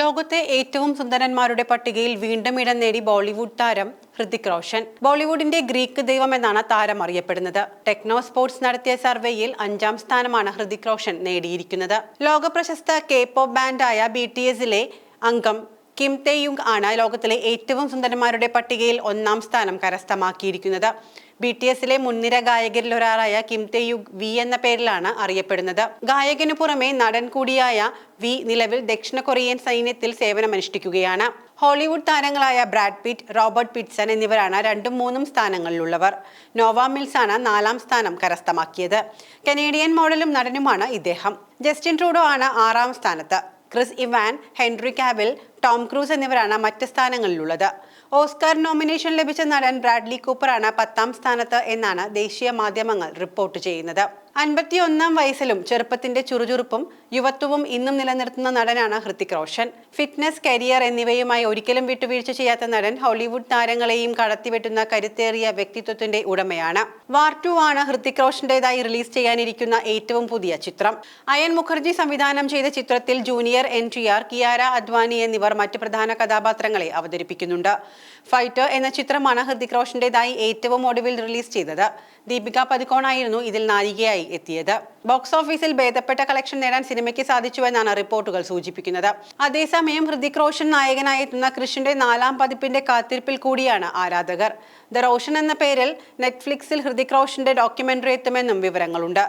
ലോകത്തെ ഏറ്റവും സുന്ദരന്മാരുടെ പട്ടികയിൽ വീണ്ടും ഇടം നേടി ബോളിവുഡ് താരം ഹൃതിക് റോഷൻ. ബോളിവുഡിന്റെ ഗ്രീക്ക് ദൈവം എന്നാണ് താരം അറിയപ്പെടുന്നത്. ടെക്നോ സ്പോർട്സ് നടത്തിയ സർവേയിൽ അഞ്ചാം സ്ഥാനമാണ് ഹൃതിക് റോഷൻ നേടിയിരിക്കുന്നത്. ലോക പ്രശസ്ത കെ പോപ്പ് ബാൻഡായ ബി ടി എസിലെ അംഗം കിം തെയുങ് ആണ് ലോകത്തിലെ ഏറ്റവും സുന്ദരന്മാരുടെ പട്ടികയിൽ ഒന്നാം സ്ഥാനം കരസ്ഥമാക്കിയിരിക്കുന്നത്. ബി ടി എസിലെ മുൻനിര ഗായകരിൽ ഒരാളായ കിം തെയുഗ് വി എന്ന പേരിലാണ് അറിയപ്പെടുന്നത്. ഗായകനു പുറമെ നടൻ കൂടിയായ വി നിലവിൽ ദക്ഷിണ കൊറിയൻ സൈന്യത്തിൽ സേവനമനുഷ്ഠിക്കുകയാണ്. ഹോളിവുഡ് താരങ്ങളായ ബ്രാഡ് പിറ്റ് റോബർട്ട് പിറ്റ്സൺ എന്നിവരാണ് രണ്ടും മൂന്നും സ്ഥാനങ്ങളിലുള്ളവർ. നോവ മിൽസ് ആണ് നാലാം സ്ഥാനം കരസ്ഥമാക്കിയത്. കനേഡിയൻ മോഡലും നടനുമാണ് ഇദ്ദേഹം. ജസ്റ്റിൻ ട്രൂഡോ ആണ് ആറാം സ്ഥാനത്ത്. Chris Evans Henry Cavill Tom Cruise എന്നിവരാണ് മറ്റ് സ്ഥാനങ്ങളിലുള്ളത്. ഓസ്കാർ നോമിനേഷൻ ലഭിച്ച നടൻ ബ്രാഡ്ലി കൂപ്പറാണ് പത്താം സ്ഥാനത്ത് എന്നാണ് ദേശീയ മാധ്യമങ്ങൾ റിപ്പോർട്ട് ചെയ്യുന്നത്. അൻപത്തിയൊന്നാം വയസ്സിലും ചെറുപ്പത്തിന്റെ ചുറുചുറുപ്പും യുവത്വവും ഇന്നും നിലനിർത്തുന്ന നടനാണ് ഹൃത്തിക് റോഷൻ. ഫിറ്റ്നസ് കരിയർ എന്നിവയുമായി ഒരിക്കലും വിട്ടുവീഴ്ച ചെയ്യാത്ത നടൻ ഹോളിവുഡ് താരങ്ങളെയും കടത്തിവെട്ടുന്ന കരുത്തേറിയ വ്യക്തിത്വത്തിന്റെ ഉടമയാണ്. വാർ ടു ആണ് ഹൃത്തിക് റോഷന്റേതായി റിലീസ് ചെയ്യാനിരിക്കുന്ന ഏറ്റവും പുതിയ ചിത്രം. അയൻ മുഖർജി സംവിധാനം ചെയ്ത ചിത്രത്തിൽ junior N T R Kiara Advani എന്നിവർ മറ്റ് പ്രധാന കഥാപാത്രങ്ങളെ അവതരിപ്പിക്കുന്നുണ്ട്. ഫൈറ്റർ എന്ന ചിത്രമാണ് ഹൃതിക് റോഷന്റേതായി ഏറ്റവും ഒടുവിൽ റിലീസ് ചെയ്തത്. ദീപിക പതുക്കോണായിരുന്നു ഇതിൽ നായികയായി എത്തിയത്. ബോക്സ് ഓഫീസിൽ ഭേദപ്പെട്ട കളക്ഷൻ നേടാൻ സിനിമയ്ക്ക് സാധിച്ചു എന്നാണ് റിപ്പോർട്ടുകൾ സൂചിപ്പിക്കുന്നത്. അതേസമയം ഹൃതിക് റോഷൻ നായകനായി എത്തുന്ന കൃഷിന്റെ നാലാം പതിപ്പിന്റെ കാത്തിരിപ്പിൽ കൂടിയാണ് ആരാധകർ. ദ റോഷൻ എന്ന പേരിൽ നെറ്റ്ഫ്ലിക്സിൽ ഹൃതിക് റോഷന്റെ ഡോക്യുമെന്ററി എത്തുമെന്നും വിവരങ്ങളുണ്ട്.